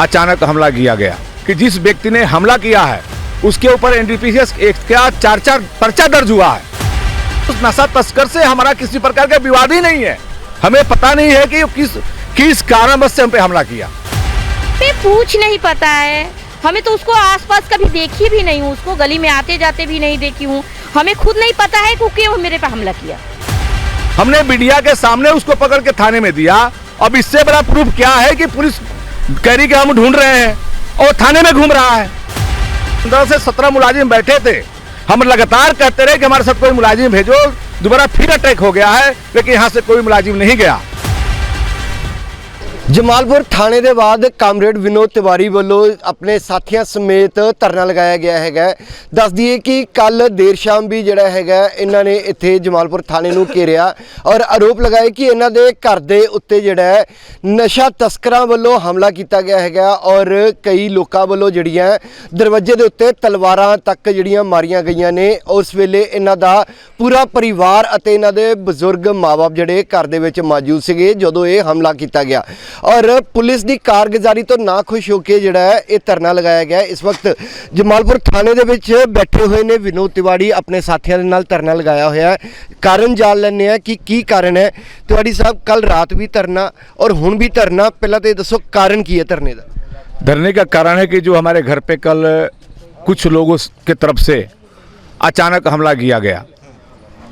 अचानक हमला किया गया कि जिस व्यक्ति ने हमला किया है उसके ऊपर एनडीपीएस एक्ट का चार चार पर्चा दर्ज हुआ है। उस नशा तस्कर से हमारा किसी प्रकार का विवाद ही नहीं है। हमें पता नहीं है कि वो किस किस कारणवश से हम पे हमला किया। पे पूछ नहीं पता है। हमें तो उसको आसपास कभी देखी भी नहीं हूँ उसको गली में आते जाते भी नहीं देखी हूँ। हमें खुद नहीं पता है कि क्यों मेरे पे हमला किया। हमने मीडिया के सामने उसको पकड़ के थाने में दिया। अब इससे बड़ा प्रूफ क्या है कि पुलिस कह रही हम ढूंढ रहे हैं और थाने में घूम रहा है। पंद्रह से सत्रह मुलाजिम बैठे थे। हम लगातार कहते रहे कि हमारे साथ कोई मुलाजिम भेजो, दोबारा फिर अटैक हो गया है, लेकिन यहाँ से कोई मुलाजिम नहीं गया। ਜਮਾਲਪੁਰ ਥਾਣੇ ਦੇ ਬਾਅਦ ਕਾਮਰੇਡ ਵਿਨੋਦ ਤਿਵਾਰੀ ਵੱਲੋਂ ਆਪਣੇ ਸਾਥੀਆਂ ਸਮੇਤ ਧਰਨਾ ਲਗਾਇਆ ਗਿਆ ਹੈਗਾ। ਦੱਸ ਦਈਏ ਕਿ ਕੱਲ ਦੇਰ ਸ਼ਾਮ ਵੀ ਜਿਹੜਾ ਹੈਗਾ, ਇਹਨਾਂ ਨੇ ਇੱਥੇ ਜਮਾਲਪੁਰ ਥਾਣੇ ਨੂੰ ਘੇਰਿਆ ਔਰ ਆਰੋਪ ਲਗਾਏ ਕਿ ਇਹਨਾਂ ਦੇ ਘਰ ਦੇ ਉੱਤੇ ਜਿਹੜਾ ਨਸ਼ਾ ਤਸਕਰਾਂ ਵੱਲੋਂ ਹਮਲਾ ਕੀਤਾ ਗਿਆ ਹੈਗਾ ਔਰ ਕਈ ਲੋਕਾਂ ਵੱਲੋਂ ਜਿਹੜੀਆਂ ਦਰਵਾਜ਼ੇ ਦੇ ਉੱਤੇ ਤਲਵਾਰਾਂ ਤੱਕ ਜਿਹੜੀਆਂ ਮਾਰੀਆਂ ਗਈਆਂ ਨੇ, ਉਸ ਵੇਲੇ ਇਹਨਾਂ ਦਾ ਪੂਰਾ ਪਰਿਵਾਰ ਅਤੇ ਇਹਨਾਂ ਦੇ ਬਜ਼ੁਰਗ ਮਾਪੇ ਜਿਹੜੇ ਘਰ ਦੇ ਵਿੱਚ ਮੌਜੂਦ ਸੀਗੇ ਜਦੋਂ ਇਹ ਹਮਲਾ ਕੀਤਾ ਗਿਆ। ਔਰ ਪੁਲਿਸ ਦੀ ਕਾਰਗੁਜ਼ਾਰੀ ਤੋਂ ਨਾ ਖੁਸ਼ ਹੋ ਕੇ ਜਿਹੜਾ ਹੈ ਇਹ ਧਰਨਾ ਲਗਾਇਆ ਗਿਆ ਹੈ। ਇਸ ਵਕਤ ਜਮਾਲਪੁਰ ਥਾਣੇ ਦੇ ਵਿੱਚ ਬੈਠੇ ਹੋਏ ਨੇ ਵਿਨੋਦ ਤਿਵਾੜੀ ਆਪਣੇ ਸਾਥੀਆਂ ਦੇ ਨਾਲ ਧਰਨਾ ਲਗਾਇਆ ਹੋਇਆ ਹੈ ਕਾਰਨ ਜਾਣ ਲੈਂਦੇ ਆ ਕਿ ਕੀ ਕਾਰਨ ਹੈ ਤਿਵਾੜੀ ਸਾਹਿਬ ਕੱਲ ਰਾਤ ਵੀ ਧਰਨਾ ਔਰ ਹੁਣ ਵੀ ਧਰਨਾ ਪਹਿਲਾਂ ਤੇ ਦੱਸੋ ਕਾਰਨ ਕੀ ਹੈ ਧਰਨੇ ਦਾ धरने का कारण है कि जो हमारे घर पे कल कुछ लोगों के तरफ से अचानक हमला किया गया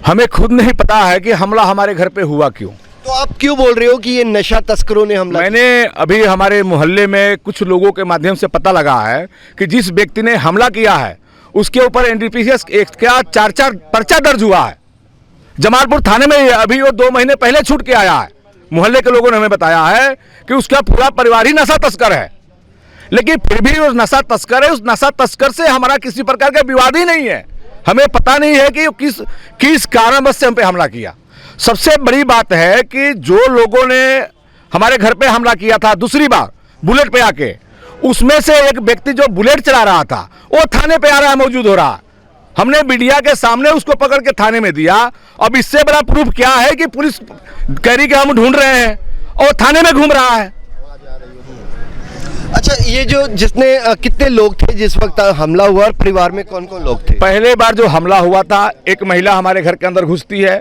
हमें खुद नहीं पता है कि हमला हमारे घर पे हुआ क्यों तो आप क्यों बोल रहे हो कि ये नशा तस्करों ने हमला मैंने अभी हमारे मोहल्ले में कुछ लोगों के माध्यम से पता लगा है कि जिस व्यक्ति ने हमला किया है, उसके ऊपर एनडीपीएस एक्ट का चार चार पर्चा दर्ज हुआ है। जमालपुर थाने में अभी वो दो महीने पहले छूट के आया है। मोहल्ले के लोगों ने हमें बताया है कि उसका पूरा परिवार ही नशा तस्कर है। लेकिन फिर भी उस नशा तस्कर है, उस नशा तस्कर से हमारा किसी प्रकार का विवाद ही नहीं है। हमें पता नहीं है कि किस किस कारणवश से हम पे हमला किया। सबसे बड़ी बात है कि जो लोगों ने हमारे घर पे हमला किया था दूसरी बार बुलेट पे आके उसमें से एक व्यक्ति जो बुलेट चला रहा था वो थाने पे आ रहा है मौजूद हो रहा। हमने मीडिया के सामने उसको पकड़ के थाने में दिया। अब इससे बड़ा प्रूफ क्या है कि पुलिस कह रही कि हम ढूंढ रहे हैं और थाने में घूम रहा है। अच्छा ये जो जिसने कितने लोग थे जिस वक्त हमला हुआ और परिवार में कौन कौन लोग थे? पहले बार जो हमला हुआ था एक महिला हमारे घर के अंदर घुसती है।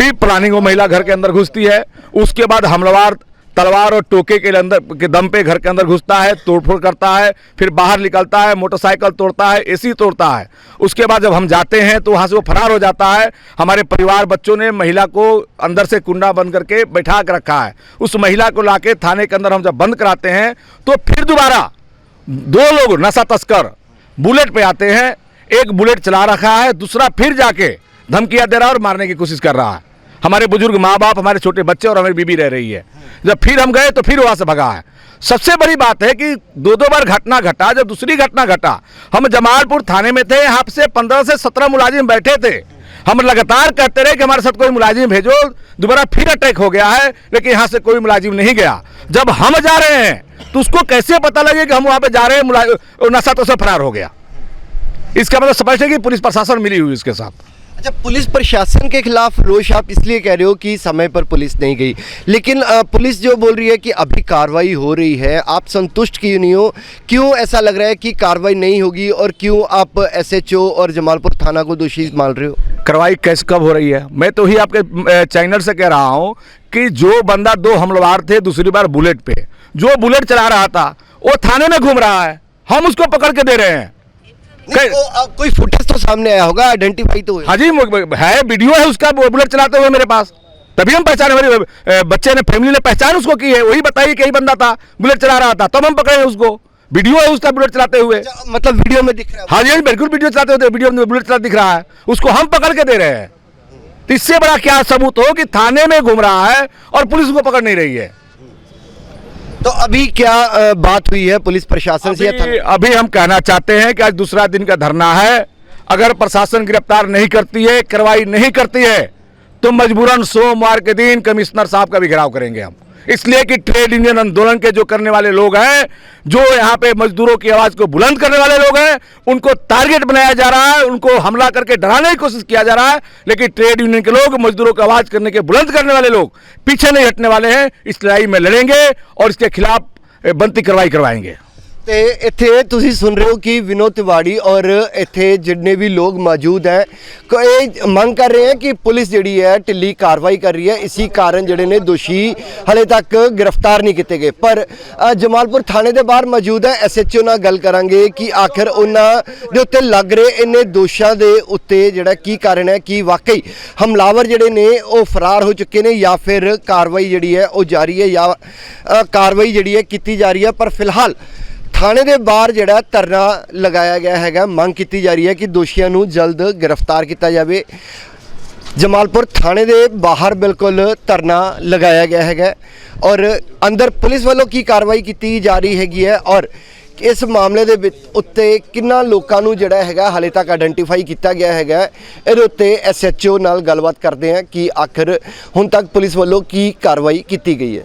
प्री प्लानिंग वो महिला घर के अंदर घुसती है, उसके बाद हमलावर तलवार और टोके के अंदर, के दम पे घर के अंदर घुसता है, तोड़फोड़ करता है, फिर बाहर निकलता है, मोटरसाइकिल तोड़ता है, एसी तोड़ता है। उसके बाद जब हम जाते हैं तो वहाँ से वो फरार हो जाता है। हमारे परिवार बच्चों ने महिला को अंदर से कुंडा बंद करके बैठा कर रखा है। उस महिला को लाके थाने के अंदर हम जब बंद कराते हैं तो फिर दोबारा दो लोग नशा तस्कर बुलेट पे आते हैं, एक बुलेट चला रखा है, दूसरा फिर जाके धमकियाँ दे रहा है और मारने की कोशिश कर रहा है। हमारे बुज़ुर्ग माँ बाप हमारे छोटे बच्चे और हमारी बीबी रह रही है। जब फिर हम गए तो फिर वहाँ से भगा है। सबसे बड़ी बात है कि दो दो बार घटना घटा, जब दूसरी घटना घटा, हम जमालपुर थाने में थे, यहाँ से पंद्रह से सत्रह मुलाजिम बैठे थे। हम लगातार कहते रहे कि हमारे साथ कोई मुलाजिम भेजो, दोबारा फिर अटैक हो गया है, लेकिन यहाँ से कोई मुलाजिम नहीं गया। जब हम जा रहे हैं तो उसको कैसे पता लगे कि हम वहाँ पे जा रहे हैं नशा तो से फरार हो गया। इसका मतलब है कि पुलिस प्रशासन मिली हुई इसके साथ। अच्छा पुलिस प्रशासन के खिलाफ रोष आप इसलिए कह रहे हो कि समय पर पुलिस नहीं गई। लेकिन पुलिस जो बोल रही है कि अभी कार्रवाई हो रही है, आप संतुष्ट क्यों नहीं हो? क्यों ऐसा लग रहा है कि कार्रवाई नहीं होगी और क्यों आप एसएचओ और जमालपुर थाना को दोषी मान रहे हो? कार्रवाई कैसे, कब हो रही है? मैं तो ही आपके चैनल से कह रहा हूँ कि जो बंदा दो हमलावर थे दूसरी बार बुलेट पे, जो बुलेट चला रहा था, वो थाने में घूम रहा है। हम उसको पकड़ के दे रहे हैं। नहीं, वो, कोई फुटेज तो सामने आया होगा आइडेंटिफाई तो। हाँ जी है वीडियो है उसका बुलेट चलाते हुए मेरे पास। तभी हम पहचान मेरे अ, बच्चे ने फैमिली ने पहचान उसको की है वही बताइए कि यही बंदा था बुलेट चला रहा था तब हम पकड़े उसको। वीडियो है उसका बुलेट चलाते हुए। अच्छा, मतलब वीडियो में दिख रहा है। हाँ जी हाँ बिल्कुल वीडियो चलाते हुए वीडियो में बुलेट चलाते दिख रहा है। उसको हम पकड़ के दे रहे हैं। इससे बड़ा क्या सबूत हो कि थाने में घूम रहा है और पुलिस उसको पकड़ नहीं रही है? तो अभी क्या बात हुई है पुलिस प्रशासन से अभी, अभी हम कहना चाहते हैं कि आज दूसरा दिन का धरना है। अगर प्रशासन गिरफ़्तार नहीं करती है कार्रवाई नहीं करती है तो मजबूरन सोमवार के दिन कमिश्नर साहब का भी घेराव करेंगे हम। इसलिए कि ट्रेड यूनियन आंदोलन के जो करने वाले लोग हैं, जो यहाँ पे मजदूरों की आवाज़ को बुलंद करने वाले लोग हैं, उनको टारगेट बनाया जा रहा है, उनको हमला करके डराने की कोशिश किया जा रहा है, लेकिन ट्रेड यूनियन के लोग, मजदूरों की आवाज़ करने के बुलंद करने वाले लोग पीछे नहीं हटने वाले हैं, इस लड़ाई में लड़ेंगे और इसके खिलाफ बनती कार्रवाई करवाएँगे। ਤੇ ਇੱਥੇ ਤੁਸੀਂ ਸੁਣ ਰਹੇ ਹੋ ਕਿ ਵਿਨੋਦ ਤਿਵਾੜੀ ਔਰ ਇੱਥੇ ਜਿੰਨੇ ਵੀ ਲੋਕ ਮੌਜੂਦ ਹੈ, ਕੋ ਇਹ ਮੰਗ ਕਰ ਰਹੇ ਹੈ ਕਿ ਪੁਲਿਸ ਜਿਹੜੀ ਹੈ, ਢਿੱਲੀ ਕਾਰਵਾਈ ਕਰ ਰਹੀ ਹੈ। ਇਸੇ ਕਾਰਨ ਜਿਹੜੇ ਨੇ ਦੋਸ਼ੀ ਹਲੇ ਤੱਕ ਗ੍ਰਿਫਤਾਰ ਨਹੀਂ ਕੀਤੇ ਗਏ। ਪਰ ਜਮਾਲਪੁਰ ਥਾਣੇ ਦੇ ਬਾਹਰ ਮੌਜੂਦ ਹੈ। ਐਸਐਚਓ ਨਾਲ ਗੱਲ ਕਰਾਂਗੇ ਕਿ ਆਖਰ ਉਹਨਾਂ ਦੇ ਉੱਤੇ ਲੱਗ ਰਹੇ ਇੰਨੇ ਦੋਸ਼ਾਂ ਦੇ ਉੱਤੇ ਜਿਹੜਾ ਕੀ ਕਾਰਨ ਹੈ, ਕਿ ਵਾਕਈ ਹਮਲਾਵਰ ਜਿਹੜੇ ਨੇ ਉਹ ਫਰਾਰ ਹੋ ਚੁੱਕੇ ਨੇ ਜਾਂ ਫਿਰ ਕਾਰਵਾਈ ਜਿਹੜੀ ਹੈ ਉਹ ਜਾਰੀ ਹੈ ਜਾਂ ਕਾਰਵਾਈ ਜਿਹੜੀ ਹੈ ਕੀਤੀ ਜਾ ਰਹੀ ਹੈ। ਪਰ ਫਿਲਹਾਲ ਥਾਣੇ ਦੇ ਬਾਹਰ ਜਿਹੜਾ ਧਰਨਾ ਲਗਾਇਆ ਗਿਆ ਹੈਗਾ, ਮੰਗ ਕੀਤੀ ਜਾ ਰਹੀ ਹੈ ਕਿ ਦੋਸ਼ੀਆਂ ਨੂੰ ਜਲਦ ਗ੍ਰਿਫਤਾਰ ਕੀਤਾ ਜਾਵੇ। ਜਮਾਲਪੁਰ ਥਾਣੇ ਦੇ ਬਾਹਰ ਬਿਲਕੁਲ ਧਰਨਾ ਲਗਾਇਆ ਗਿਆ ਹੈਗਾ ਔਰ ਅੰਦਰ ਪੁਲਿਸ ਵੱਲੋਂ ਕੀ ਕਾਰਵਾਈ ਕੀਤੀ ਜਾ ਰਹੀ ਹੈਗੀ ਹੈ ਔਰ ਇਸ ਮਾਮਲੇ ਦੇ ਵਿੱਚ ਉੱਤੇ ਕਿੰਨਾ ਲੋਕਾਂ ਨੂੰ ਜਿਹੜਾ ਹੈਗਾ ਹਾਲੇ ਤੱਕ ਆਇਡੈਂਟੀਫਾਈ ਕੀਤਾ ਗਿਆ ਹੈਗਾ, ਇਹਦੇ ਉੱਤੇ ਐਸਐਚਓ ਨਾਲ ਗੱਲਬਾਤ ਕਰਦੇ ਹਾਂ ਕਿ ਆਖਰ ਹੁਣ ਤੱਕ ਪੁਲਿਸ ਵੱਲੋਂ ਕੀ ਕਾਰਵਾਈ ਕੀਤੀ ਗਈ ਹੈ।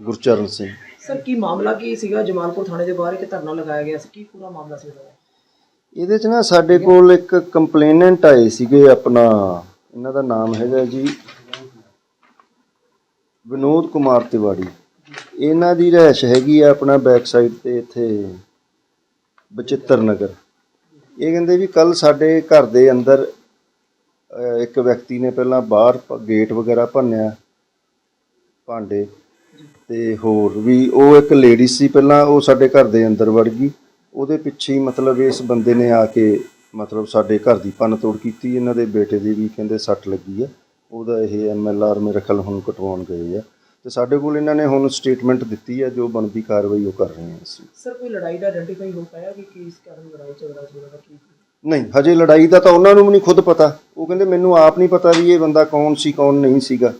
ਗੁਰਚਰਨ ਸਿੰਘ। ਸਰ, ਕੀ ਮਾਮਲਾ ਕੀ ਸੀਗਾ? ਜਮਾਲਪੁਰ ਥਾਣੇ ਦੇ ਬਾਹਰ ਇੱਕ ਧਰਨਾ ਲਗਾਇਆ ਗਿਆ ਸੀ। ਕੀ ਪੂਰਾ ਮਾਮਲਾ ਸੀ ਉਹਦਾ ਇਹਦੇ ਚ ਨਾ ਸਾਡੇ ਕੋਲ ਇੱਕ ਕੰਪਲੇਨੈਂਟ ਆਏ ਸੀਗੇ ਆਪਣਾ, ਇਹਨਾਂ ਦਾ ਨਾਮ ਹੈਗਾ ਜੀ ਵਿਨੋਦ ਕੁਮਾਰ ਤਿਵਾੜੀ। ਇਹਨਾਂ ਦੀ ਰਹਿਸ਼ ਹੈਗੀ ਆ ਆਪਣਾ ਬੈਕ ਸਾਈਡ ਤੇ ਇੱਥੇ ਬਚਿੱਤਰ ਨਗਰ। ਇਹ ਕਹਿੰਦੇ ਵੀ ਕੱਲ ਸਾਡੇ ਘਰ ਦੇ ਅੰਦਰ ਇੱਕ ਵਿਅਕਤੀ ਨੇ ਪਹਿਲਾਂ ਬਾਹਰ ਗੇਟ ਵਗੈਰਾ ਭੰਨਿਆ, ਭਾਂਡੇ। ਤੇ ਹੋਰ ਵੀ ਉਹ ਇੱਕ ਲੇਡੀ ਸੀ ਪਹਿਲਾਂ ਉਹ ਸਾਡੇ ਘਰ ਦੇ ਅੰਦਰ ਵੜ ਗਈ। ਉਹਦੇ ਪਿੱਛੇ ਹੀ ਮਤਲਬ ਇਸ ਬੰਦੇ ਨੇ ਆ ਕੇ ਮਤਲਬ ਸਾਡੇ ਘਰ ਦੀ ਭੰਨ ਤੋੜ ਕੀਤੀ। ਇਹਨਾਂ ਦੇ ਬੇਟੇ ਦੀ ਵੀ ਕਹਿੰਦੇ ਸੱਟ ਲੱਗੀ ਹੈ ਉਹਦਾ ਇਹ ਐਮਐਲਆਰ ਮੇਰੇ ਖਿਆਲ ਹੁਣ ਕਟਵਾਉਣ ਗਏ ਆ। ਤੇ ਸਾਡੇ ਕੋਲ ਇਹਨਾਂ ਨੇ ਹੁਣ ਸਟੇਟਮੈਂਟ ਦਿੱਤੀ ਹੈ ਜੋ ਬਣਦੀ ਕਾਰਵਾਈ ਉਹ ਕਰ ਰਹੇ ਹਾਂ ਅਸੀਂ। ਸਰ ਕੋਈ ਲੜਾਈ ਦਾ ਆਇਡੈਂਟੀਫਾਈ ਹੋ ਪਾਇਆ ਕਿ ਕਿਸ ਕਾਰਨ ਲੜਾਈ ਝਗੜਾ ਉਹਦਾ ਕੀ? ਨਹੀਂ ਹਜੇ ਲੜਾਈ ਦਾ ਤਾਂ ਉਹਨਾਂ ਨੂੰ ਵੀ ਨਹੀਂ ਖੁਦ ਪਤਾ। ਉਹ ਕਹਿੰਦੇ ਮੈਨੂੰ ਆਪ ਨਹੀਂ ਪਤਾ ਵੀ ਇਹ ਬੰਦਾ ਕੌਣ ਸੀ ਕੌਣ ਨਹੀਂ ਸੀਗਾ।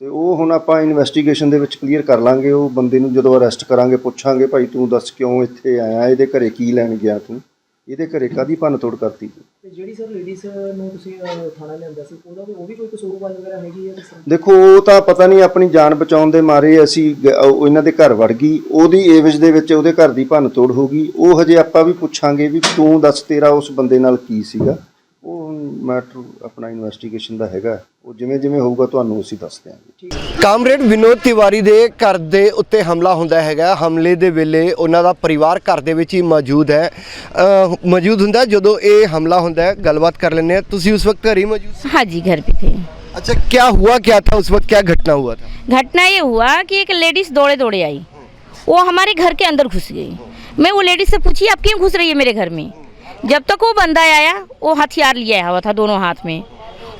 ਤੇ ਉਹ ਹੁਣ ਆਪਾਂ ਇਨਵੈਸਟੀਗੇਸ਼ਨ ਦੇ ਵਿੱਚ ਕਲੀਅਰ ਕਰ ਲਾਂਗੇ ਉਹ ਬੰਦੇ ਨੂੰ ਜਦੋਂ ਅਰੈਸਟ ਕਰਾਂਗੇ ਪੁੱਛਾਂਗੇ ਭਾਈ ਤੂੰ ਦੱਸ ਕਿਉਂ ਇੱਥੇ ਆਇਆ? ਇਹਦੇ ਘਰੇ ਕੀ ਲੈਣ ਗਿਆ ਤੂੰ? ਇਹਦੇ ਘਰੇ ਕਾਦੀ ਭੰਨ ਤੋੜ ਕਰਤੀ ਤੂੰ? ਜਿਹੜੀ ਸਰ ਲੇਡੀਜ਼ ਨੂੰ ਤੁਸੀਂ ਥਾਣਾ ਲਿਆਂਦਾ ਸੀ ਉਹਦਾ ਵੀ ਉਹ ਵੀ ਕੋਈ ਕਸੂਰਵਾਰ ਵਗੈਰਾ ਹੈਗੀ ਹੈ ਦੇਖੋ ਉਹ ਤਾਂ ਪਤਾ ਨਹੀਂ ਆਪਣੀ ਜਾਨ ਬਚਾਉਣ ਦੇ ਮਾਰੇ ਅਸੀਂ ਇਹਨਾਂ ਦੇ ਘਰ ਵੜ ਗਈ। ਉਹਦੀ ਏਵਜ ਦੇ ਵਿੱਚ ਉਹਦੇ ਘਰ ਦੀ ਭੰਨ ਤੋੜ ਹੋ ਗਈ। ਉਹ ਹਜੇ ਆਪਾਂ ਵੀ ਪੁੱਛਾਂਗੇ ਵੀ ਤੂੰ ਦੱਸ ਤੇਰਾ ਉਸ ਬੰਦੇ ਨਾਲ ਕੀ ਸੀਗਾ। ਮੈਟਰ ਆਪਣਾ ਇਨਵੈਸਟੀਗੇਸ਼ਨ ਦਾ ਹੈਗਾ ਉਹ ਜਿਵੇਂ ਜਿਵੇਂ ਹੋਊਗਾ ਤੁਹਾਨੂੰ ਅਸੀਂ ਦੱਸ ਦਿਆਂਗੇ ਕਾਮਰੇਡ ਵਿਨੋਦ ਤਿਵਾਰੀ ਦੇ ਘਰ ਦੇ ਉੱਤੇ ਹਮਲਾ ਹੁੰਦਾ ਹੈਗਾ ਹਮਲੇ ਦੇ ਵੇਲੇ ਉਹਨਾਂ ਦਾ ਪਰਿਵਾਰ ਘਰ ਦੇ ਵਿੱਚ ਹੀ ਮੌਜੂਦ ਹੈ ਅਹ ਮੌਜੂਦ ਹੁੰਦਾ ਹੈ ਜਦੋਂ ਇਹ ਹਮਲਾ ਹੁੰਦਾ ਹੈ ਗੱਲਬਾਤ ਕਰ ਲੈਂਦੇ ਆ ਤੁਸੀਂ ਉਸ ਵਕਤ ਘਰ ਹੀ ਮੌਜੂਦ ਸੀ हाँ जी घर पे थे अच्छा क्या हुआ क्या था उस वक्त क्या घटना हुआ था घटना ये हुआ कि एक लेडीज दौड़े दौड़े आई वो हमारे घर के अंदर घुस गई मैं वो लेडीज से पूछी आप क्यों घुस रही है मेरे घर में जब तक वो बंदा आया, वो हथियार लिया हुआ था दोनों हाथ में।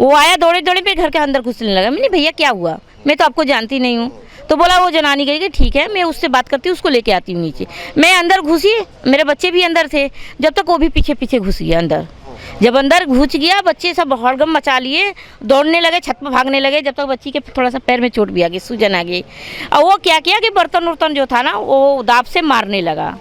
वो आया दौड़े दौड़े पे घर के अंदर घुसने लगा। मैंने, भैया, क्या हुआ? मैं तो आपको जानती नहीं हूँ। तो बोला, वो जनानी गई कि ठीक है, मैं उससे बात करती हूँ, उसको लेके आती हूँ नीचे। मैं अंदर घुसी, मेरे बच्चे भी अंदर थे, जब तक वो भी पीछे पीछे घुस गया अंदर। जब अंदर घुस गया, बच्चे सब हड़गम मचा लिए, दौड़ने लगे, छत पर भागने लगे, जब तक बच्ची के थोड़ा सा पैर में चोट भी आ गई, सूजन आ गई। और वो क्या किया कि बर्तन उर्तन जो था ना, वो दाब से मारने लगा।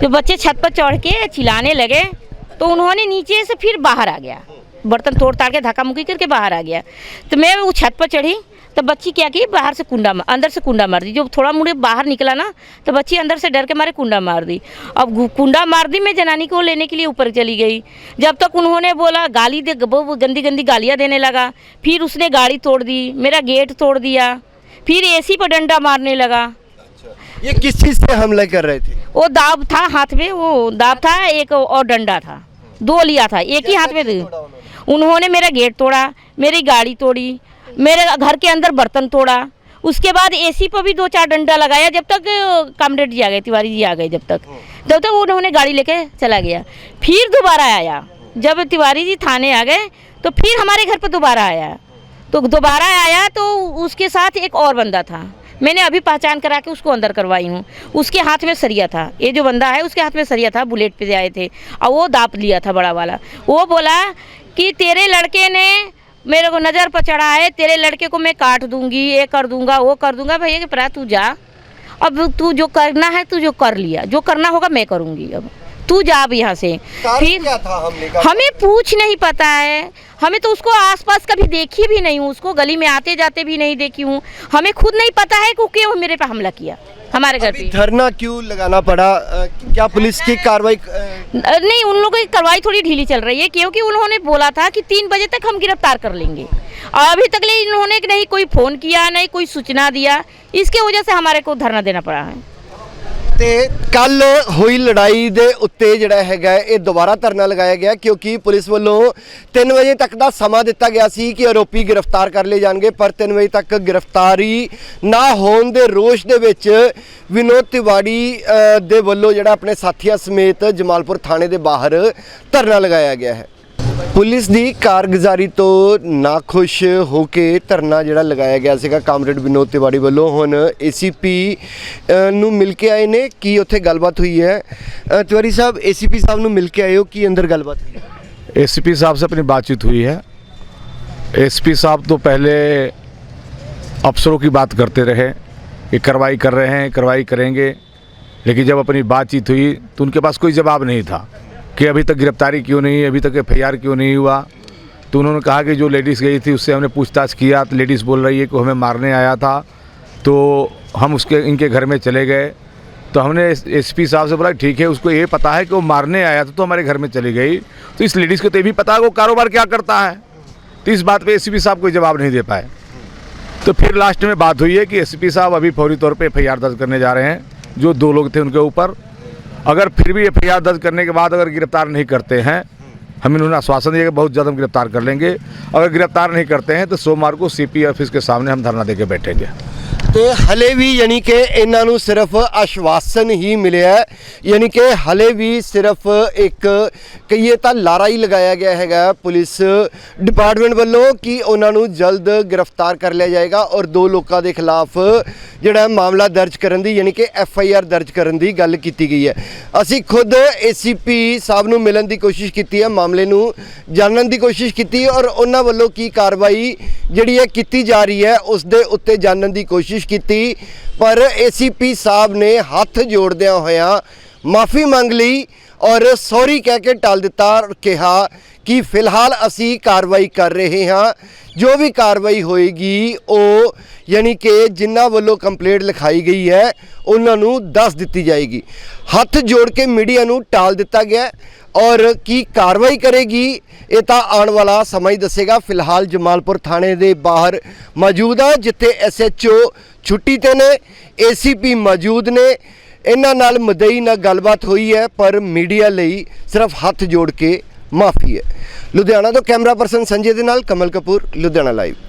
तो बच्चे छत पर चढ़ के चिल्लाने लगे तो उन्होंने नीचे से फिर बाहर आ गया। बर्तन तोड़ ताड़ के धक्का मुक्की करके बाहर आ गया। तो मैं वो छत पर चढ़ी तो बच्ची क्या की बाहर से कुंडा अंदर से कुंडा मार दी। जो थोड़ा मुड़े बाहर निकला ना तो बच्ची अंदर से डर के मारे कुंडा मार दी। अब कुंडा मार दी मैं जनानी को लेने के लिए ऊपर चली गई। जब तक उन्होंने बोला गाली दे वो वो गंदी गंदी गालियाँ देने लगा। फिर उसने गाड़ी तोड़ दी मेरा गेट तोड़ दिया। फिर एसी पर डंडा मारने लगा। ये किस चीज़ से हमला कर रहे थे? वो दाब था हाथ में वो दाब था एक और डंडा था। दो लिया था एक ही हाथ में उन्होंने। मेरा गेट तोड़ा मेरी गाड़ी तोड़ी मेरे घर के अंदर बर्तन तोड़ा। उसके बाद एसी पर भी दो चार डंडा लगाया जब तक कामरेड जी आ गए तिवारी जी आ गए जब तक। जब तक उन्होंने गाड़ी लेके चला गया। फिर दोबारा आया। जब तिवारी जी थाने आ गए तो फिर हमारे घर पर दोबारा आया। तो दोबारा आया तो उसके साथ एक और बंदा था। मैंने अभी पहचान करा के उसको अंदर करवाई हूँ। उसके हाथ में सरिया था। ये जो बंदा है, उसके हाथ में सरिया था, बुलेट पे आए थे। और वो दाप लिया था बड़ा वाला। वो बोला कि तेरे लड़के ने मेरे को नज़र पर चढ़ा है तेरे लड़के को मैं काट दूँगी, ये कर दूँगा, वो कर दूँगा। भैया कि प्रा तू जा। अब तू जो करना है, तू जो कर लिया। जो करना होगा, मैं करूँगी अब। तू जा अब यहाँ से। फिर क्या था का? हमें पूछ नहीं पता है। हमें तो उसको आसपास कभी देखी भी नहीं हूँ उसको गली में आते जाते भी नहीं देखी हूँ। हमें खुद नहीं पता है कि क्यों मेरे पे हमला किया हमारे घर पे। धरना क्यों लगाना पड़ा? क्या पुलिस की कार्रवाई नहीं उन लोगों की कार्रवाई थोड़ी ढीली चल रही है क्योंकि उन्होंने बोला था कि तीन बजे तक हम गिरफ़्तार कर लेंगे। और अभी तक ले इन्होंने नहीं कोई फ़ोन किया नहीं कोई सूचना दिया। इसके वजह से हमारे को धरना देना पड़ा है। ਤੇ ਕੱਲ ਹੋਈ ਲੜਾਈ ਦੇ ਉੱਤੇ ਜਿਹੜਾ ਹੈਗਾ ਇਹ ਦੁਬਾਰਾ ਧਰਨਾ ਲਗਾਇਆ ਗਿਆ ਕਿਉਂਕਿ ਪੁਲਿਸ ਵੱਲੋਂ 3 ਵਜੇ ਤੱਕ ਦਾ ਸਮਾਂ ਦਿੱਤਾ ਗਿਆ ਸੀ ਕਿ ਆਰੋਪੀ ਗ੍ਰਿਫਤਾਰ ਕਰ ਲਏ ਜਾਣਗੇ, ਪਰ 3 ਵਜੇ ਤੱਕ ਗ੍ਰਿਫਤਾਰੀ ਨਾ ਹੋਣ ਦੇ ਰੋਸ਼ ਦੇ ਵਿੱਚ ਵਿਨੋਦ ਤਿਵਾੜੀ ਦੇ ਵੱਲੋਂ ਜਿਹੜਾ ਆਪਣੇ ਸਾਥੀਆਂ ਸਮੇਤ ਜਮਾਲਪੁਰ ਥਾਣੇ ਦੇ ਬਾਹਰ ਧਰਨਾ ਲਗਾਇਆ ਗਿਆ ਹੈ। ਪੁਲਿਸ ਦੀ ਕਾਰਗੁਜ਼ਾਰੀ ਤੋਂ ਨਾਖੁਸ਼ ਹੋ ਕੇ ਧਰਨਾ ਜਿਹੜਾ ਲਗਾਇਆ ਗਿਆ ਸੀਗਾ ਕਾਮਰੇਡ ਵਿਨੋਦ ਤਿਵਾੜੀ ਵੱਲੋਂ ਹੁਣ ਏਸੀਪੀ ਨੂੰ ਮਿਲ ਕੇ ਆਏ ਨੇ ਕੀ ਉੱਥੇ ਗੱਲਬਾਤ ਹੋਈ ਹੈ ਅ, ਤਿਵਾੜੀ ਸਾਹਿਬ ਏਸੀਪੀ ਸਾਹਿਬ ਨੂੰ ਮਿਲ ਕੇ ਆਏ ਹੋ ਕੀ ਅੰਦਰ ਗੱਲਬਾਤ ਹੋਈ ਹੈ एसपी साहब से अपनी बातचीत हुई है एसपी साहब तो पहले अफसरों की बात करते रहे कि कार्रवाई कर रहे हैं कार्रवाई करेंगे लेकिन जब अपनी बातचीत हुई तो उनके पास कोई जवाब नहीं था कि अभी तक गिरफ्तारी क्यों नहीं अभी तक एफआईआर क्यों नहीं हुआ? तो उन्होंने कहा कि जो लेडीज़ गई थी, उससे हमने पूछताछ किया तो लेडीज़ बोल रही है कि हमें मारने आया था। तो हम उसके, इनके घर में चले गए। तो हमने एसपी साहब से बोला, ठीक है, उसको ये पता है कि वो मारने आया था तो हमारे घर में चली गई। तो इस लेडीज़ को तो ये भी पता है वो कारोबार क्या करता है। तो इस बात पे एसीपी साहब कोई जवाब नहीं दे पाए। तो फिर लास्ट में बात हुई है कि एसपी साहब अभी फौरी तौर पे एफआईआर दर्ज करने जा रहे हैं। जो दो लोग थे उनके ऊपर अगर फिर भी एफआईआर दर्ज करने के बाद अगर गिरफ़्तार नहीं करते हैं, हम इन्होंने आश्वासन दिया कि बहुत जल्द हम गिरफ़्तार कर लेंगे। अगर गिरफ़्तार नहीं करते हैं तो सोमवार को सीपी ऑफ़िस के सामने हम धरना देके बैठेंगे। ਤੇ ਹਲੇ ਵੀ ਯਾਨੀ ਕਿ ਇਹਨਾਂ ਨੂੰ ਸਿਰਫ ਆਸ਼ਵਾਸਨ ਹੀ ਮਿਲਿਆ ਯਾਨੀ ਕਿ ਹਲੇ ਵੀ ਸਿਰਫ ਇੱਕ ਕਹੀਏ ਤਾਂ ਲਾਰਾ ਹੀ ਲਗਾਇਆ ਗਿਆ ਹੈਗਾ ਪੁਲਿਸ ਡਿਪਾਰਟਮੈਂਟ ਵੱਲੋਂ ਕਿ ਉਹਨਾਂ ਨੂੰ ਜਲਦ ਗ੍ਰਿਫਤਾਰ ਕਰ ਲਿਆ ਜਾਏਗਾ ਔਰ ਦੋ ਲੋਕਾਂ ਦੇ ਖਿਲਾਫ ਜਿਹੜਾ ਮਾਮਲਾ ਦਰਜ ਕਰਨ ਦੀ ਯਾਨੀ ਕਿ ਐਫ ਆਈ ਆਰ ਦਰਜ ਕਰਨ ਦੀ ਗੱਲ ਕੀਤੀ ਗਈ ਹੈ। ਅਸੀਂ ਖੁਦ ਏਸੀਪੀ ਸਾਹਿਬ ਨੂੰ ਮਿਲਣ ਦੀ ਕੋਸ਼ਿਸ਼ ਕੀਤੀ ਹੈ, ਮਾਮਲੇ ਨੂੰ ਜਾਣਨ ਦੀ ਕੋਸ਼ਿਸ਼ ਕੀਤੀ ਔਰ ਉਹਨਾਂ ਵੱਲੋਂ ਕੀ ਕਾਰਵਾਈ ਜਿਹੜੀ ਹੈ ਕੀਤੀ ਜਾ ਰਹੀ ਹੈ, ਉਸ ਦੇ ਉੱਤੇ ਜਾਣਨ ਦੀ ਕੋਸ਼ਿਸ਼ ਕੀਤੀ ਪਰ ਏਸੀਪੀ ਸਾਹਿਬ ਨੇ ਹੱਥ ਜੋੜਦਿਆਂ ਹੋਇਆਂ ਮਾਫੀ ਮੰਗ ਲਈ। ਔਰ ਸੌਰੀ ਕਹਿ ਕੇ ਟਾਲ ਦਿੱਤਾ ਕਿਹਾ ਕਿ ਫਿਲਹਾਲ ਅਸੀਂ ਕਾਰਵਾਈ ਕਰ ਰਹੇ ਹਾਂ। ਜੋ ਵੀ ਕਾਰਵਾਈ ਹੋਏਗੀ, ਉਹ ਯਾਨੀ ਕਿ ਜਿਨ੍ਹਾਂ ਵੱਲੋਂ ਕੰਪਲੇਂਟ ਲਿਖਾਈ ਗਈ ਹੈ, ਉਹਨਾਂ ਨੂੰ ਦੱਸ ਦਿੱਤੀ ਜਾਏਗੀ। ਹੱਥ ਜੋੜ ਕੇ ਮੀਡੀਆ ਨੂੰ ਟਾਲ ਦਿੱਤਾ ਗਿਆ ਔਰ ਕੀ ਕਾਰਵਾਈ ਕਰੇਗੀ, ਇਹ ਤਾਂ ਆਉਣ ਵਾਲਾ ਸਮਾਂ ਹੀ ਦੱਸੇਗਾ। ਫਿਲਹਾਲ ਜਮਾਲਪੁਰ ਥਾਣੇ ਦੇ ਬਾਹਰ ਮੌਜੂਦ ਆ, ਜਿੱਥੇ ਐਸਐਚਓ ਛੁੱਟੀ ਤੇ ਨੇ। ਏਸੀਪੀ ਮੌਜੂਦ ਨੇ। ਇਹਨਾਂ ਨਾਲ ਮਦਈ ਨਾਲ ਗੱਲਬਾਤ ਹੋਈ ਹੈ, ਪਰ ਮੀਡੀਆ ਲਈ ਸਿਰਫ ਹੱਥ ਜੋੜ ਕੇ ਮਾਫੀ ਹੈ। ਲੁਧਿਆਣਾ ਤੋਂ ਕੈਮਰਾ ਪਰਸਨ ਸੰਜੇ ਦੇ ਨਾਲ ਕਮਲ ਕਪੂਰ, ਲੁਧਿਆਣਾ ਲਾਈਵ।